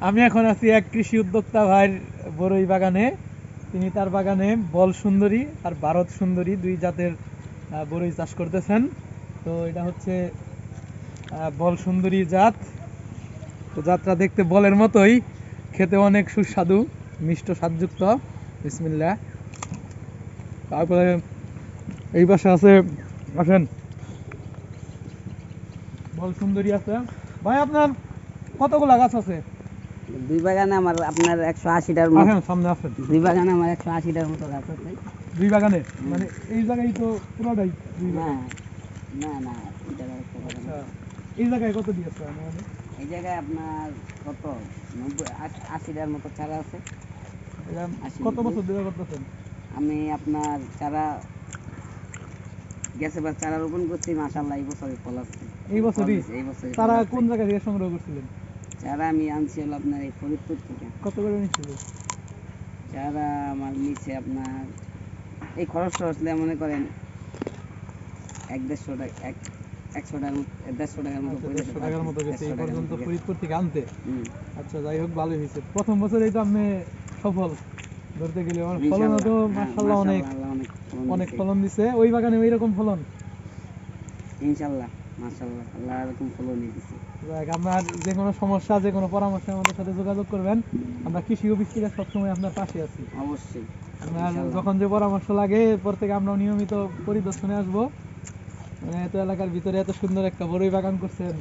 আমি এখন আছি এক কৃষি উদ্যোক্তা ভাইয়ের বড়ই বাগানে। তিনি তার বাগানে বল সুন্দরী আর ভারত সুন্দরী দুই জাতের বড়ই চাষ করতেছেন। তো এটা হচ্ছে বল সুন্দরী জাত। তো জাতটা দেখতে বলের মতোই, খেতে অনেক সুস্বাদু, মিষ্ট স্বাদযুক্ত। বিসমিল্লা তারপরে এই পাশে আছে, আসেন। বল সুন্দরী আছে। ভাই, আপনার কতগুলা গাছ আছে? দুই বাগানে আমার আপনার একশো আশিটার মতো। আসেন সামনে আসেন। দুই বাগানে আমার একশো আশিটার মতো গাছ আছে। দুই বাগানে? মানে এই জায়গায় তো পুরোটাই দুই না বাগান। না না এটা একটা বাগান। আচ্ছা এই জায়গায় কত দিয়েছে মানে? এই জায়গায় আপনার কত? নব্বই আশিটার মতো চারা আছে। কত বছর ধরে করতেছেন? আমি আপনার চারা গেছে বার চারা রোপণ করছি মাসাল্লাহ এই বছরই ফল আসছে। এই বছরই? এই বছরই ফল তারা কোন জায়গা থেকে সংগ্রহ করছিলেন? চারা আমি আনছি হলো আপনার এই ফরিদপুর থেকে। কত করে নিচ্ছিল? চারা আমার নিচে আপনার এই খরচ মনে করেন এক দেড়শো টাকা এক একশো টাকার মতো দেড়শো টাকার মতো আচ্ছা দেড়শো টাকার মতো গেছে এই পর্যন্ত ফরিদপুর থেকে আনতে? আচ্ছা যাই হোক ভালোই হয়েছে। প্রথম বছরেই তো আপনি সফল। ধরতে গেলে আমার ফলন তো ইনশাআল্লাহ, হ্যাঁ, অনেক মাশাআল্লাহ, অনেক ফলন অনেক দিছে। ফলন দিছে। ওই বাগানে ওই রকম ফলন? ইনশাল্লাহ মাশাআল্লাহ আল্লাহ এরকম ফলনই দিছে। যাক, আপনার যে কোনো সমস্যা যে কোনো পরামর্শ আমাদের সাথে যোগাযোগ করবেন। আমরা কৃষি অফিস সবসময় আপনার পাশে আছি। অবশ্যই আপনার যখন যে পরামর্শ লাগে এরপর থেকে আমরা নিয়মিত পরিদর্শনে আসব। মানে এত এলাকার ভিতরে এত সুন্দর একটা বড়ই বাগান করছেন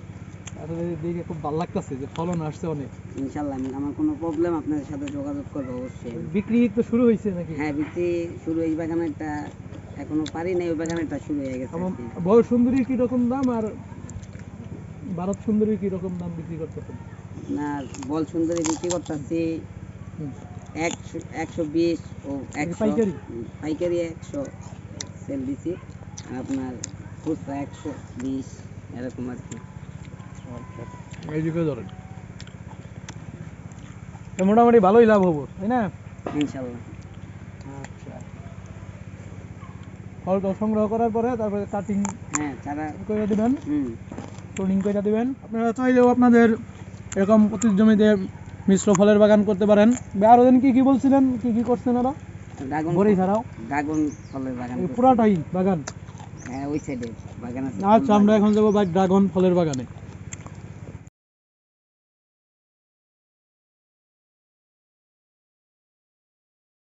আসলে দেখে খুব ভালো লাগতেছে যে ফলন আসছে অনেক। ইনশাল্লাহ আমি আমার কোনো প্রবলেম আপনাদের সাথে যোগাযোগ করব অবশ্যই। বিক্রি তো শুরু হয়েছে নাকি? হ্যাঁ বিক্রি শুরু এই বাগানেরটা এখনও পারি নাই ওই শুরু হয়ে গেছে আর কি। বড় সুন্দরীর কি রকম দাম আর ভারত সুন্দরীর কি রকম দাম বিক্রি করতেছেন আপনার বল সুন্দরী বিক্রি করতেছি। একশো একশো বিশ ও একশো। পাইকারি? একশো সেল দিছি। আপনার খুচরা একশো বিশ এরকম আর কি। এইদিকে ধরেন। মোটামুটি ভালোই লাভ হব তাই না? ইনশাল্লাহ আচ্ছা ফলটা সংগ্রহ করার পরে তারপরে কাটিং হ্যাঁ করে দিবেন। প্রুনিং করে দিবেন। আপনারা চাইলেও আপনাদের এরকম প্রতি জমিতে মিশ্র ফলের বাগান করতে পারেন। বা আরও দিন কি কি বলছিলেন? কি কি করছেন ওরা বড়ি ছাড়াও। ড্রাগন ফলের বাগান পুরাটাই বাগান। হ্যাঁ ওই সাইডে বাগান আচ্ছা আমরা এখন যাব ভাই ড্রাগন ফলের বাগানে।